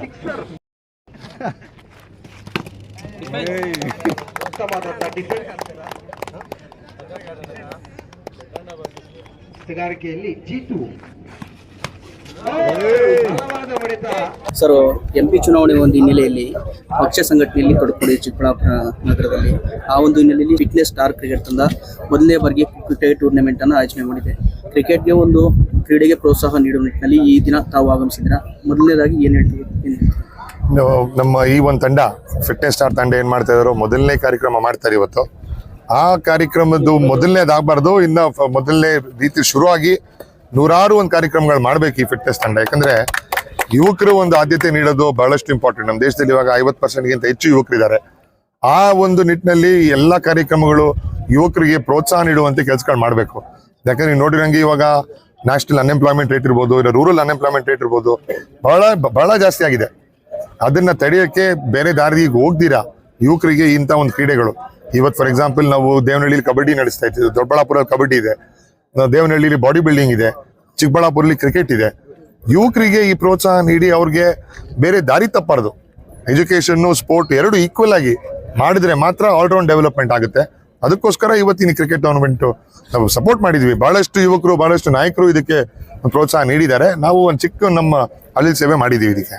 Sixer defence sir, M P ಚುನಾವಣೆ ಒಂದು ಹಿನ್ನೆಲೆಯಲ್ಲಿ ಪಕ್ಷ ಸಂಘಟನೆಯಲ್ಲಿ ತೊಡಕೊಂಡಿದೆ ಚಿಕ್ಕಬಳ್ಳಾಪುರ ನಗರದಲ್ಲಿ ಆ ಒಂದು ಹಿನ್ನೆಲೆಯಲ್ಲಿ ಫಿಟ್ನೆಸ್ ಸ್ಟಾರ್ ಕ್ರಿಕೆಟ್ ತಂಡ ಮೊದಲನೇ ಬಾರಿಗೆ ಕ್ರಿಕೆಟ್ ಟೂರ್ನಮೆಂಟ್ ಅನ್ನು ಆಯೋಜನೆ ಮಾಡಿದೆ. ಕ್ರಿಕೆಟ್ಗೆ ಒಂದು ಕ್ರೀಡೆಗೆ ಪ್ರೋತ್ಸಾಹ ನೀಡುವ ನಿಟ್ಟಿನಲ್ಲಿ ಈ ದಿನ ತಾವು ಆಗಮಿಸಿದ್ರ ಮೊದಲನೇದಾಗಿ ಏನು ಹೇಳ್ತೀವಿ? ನಮ್ಮ ಈ ಒಂದು ತಂಡ ಫಿಟ್ನೆಸ್ ಸ್ಟಾರ್ ತಂಡ ಏನ್ ಮಾಡ್ತಾ ಇದಾರೋ, ಮೊದಲನೇ ಕಾರ್ಯಕ್ರಮ ಮಾಡ್ತಾರೆ ಇವತ್ತು. ಆ ಕಾರ್ಯಕ್ರಮದ್ದು ಮೊದಲನೇದಾಗಬಾರ್ದು, ಇನ್ನ ಮೊದಲನೇ ರೀತಿ ಶುರುವಾಗಿ ನೂರಾರು ಒಂದು ಕಾರ್ಯಕ್ರಮಗಳು ಮಾಡ್ಬೇಕು ಈ ಫಿಟ್ನೆಸ್ ತಂಡ. ಯಾಕಂದ್ರೆ ಯುವಕರು ಒಂದು ಆದ್ಯತೆ ನೀಡೋದು ಬಹಳಷ್ಟು ಇಂಪಾರ್ಟೆಂಟ್ ನಮ್ಮ ದೇಶದಲ್ಲಿ ಇವಾಗ ಐವತ್ತು ಪರ್ಸೆಂಟ್ಗಿಂತ ಹೆಚ್ಚು ಯುವಕರಿದ್ದಾರೆ. ಆ ಒಂದು ನಿಟ್ಟಿನಲ್ಲಿ ಎಲ್ಲ ಕಾರ್ಯಕ್ರಮಗಳು ಯುವಕರಿಗೆ ಪ್ರೋತ್ಸಾಹ ನೀಡುವಂತೆ ಕೆಲಸಗಳು ಮಾಡಬೇಕು. ಯಾಕಂದ್ರೆ ನೋಡಿರಂಗೆ ಇವಾಗ ನ್ಯಾಷನಲ್ ಅನ್ಎಂಪ್ಲಾಯ್ಮೆಂಟ್ ರೇಟ್ ಇರ್ಬೋದು, ಇಲ್ಲ ರೂರಲ್ ಅನ್ಎಂಪ್ಲಾಯ್ಮೆಂಟ್ ರೇಟ್ ಇರ್ಬೋದು, ಬಹಳ ಬಹಳ ಜಾಸ್ತಿ ಆಗಿದೆ. ಅದನ್ನ ತಡೆಯೋಕ್ಕೆ ಬೇರೆ ದಾರಿಗೆ ಹೋಗ್ದಿರಾ ಯುವಕರಿಗೆ ಇಂಥ ಒಂದು ಕ್ರೀಡೆಗಳು. ಇವತ್ತು ಫಾರ್ ಎಕ್ಸಾಂಪಲ್ ನಾವು ದೇವನಹಳ್ಳಿಲಿ ಕಬಡ್ಡಿ ನಡೆಸ್ತಾ ಇದ್ದೀವಿ ದೊಡ್ಡಬಳ್ಳಾಪುರಲ್ಲಿ ಕಬಡ್ಡಿ ಇದೆ. ದೇವನಹಳ್ಳಿಲಿ ಬಾಡಿ ಬಿಲ್ಡಿಂಗ್ ಇದೆ ಚಿಕ್ಕಬಳ್ಳಾಪುರಲ್ಲಿ ಕ್ರಿಕೆಟ್ ಇದೆ. ಯುವಕರಿಗೆ ಈ ಪ್ರೋತ್ಸಾಹ ನೀಡಿ ಅವ್ರಿಗೆ ಬೇರೆ ದಾರಿ ತಪ್ಪಬಾರ್ದು ಎಜುಕೇಶನ್ ಸ್ಪೋರ್ಟ್ ಎರಡು ಈಕ್ವಲ್ ಆಗಿ ಮಾಡಿದ್ರೆ ಮಾತ್ರ ಆಲ್ರೌಂಡ್ ಡೆವಲಪ್ಮೆಂಟ್ ಆಗುತ್ತೆ. ಅದಕ್ಕೋಸ್ಕರ ಇವತ್ತಿನ ಕ್ರಿಕೆಟ್ ಟೂರ್ನಮೆಂಟ್ ನಾವು ಸಪೋರ್ಟ್ ಮಾಡಿದ್ವಿ. ಬಹಳಷ್ಟು ಯುವಕರು, ಬಹಳಷ್ಟು ನಾಯಕರು ಇದಕ್ಕೆ ಪ್ರೋತ್ಸಾಹ ನೀಡಿದ್ದಾರೆ. ನಾವು ಒಂದು ಚಿಕ್ಕ ನಮ್ಮ ಅಲ್ಲಿ ಸೇವೆ ಮಾಡಿದ್ದೀವಿ ಇದಕ್ಕೆ.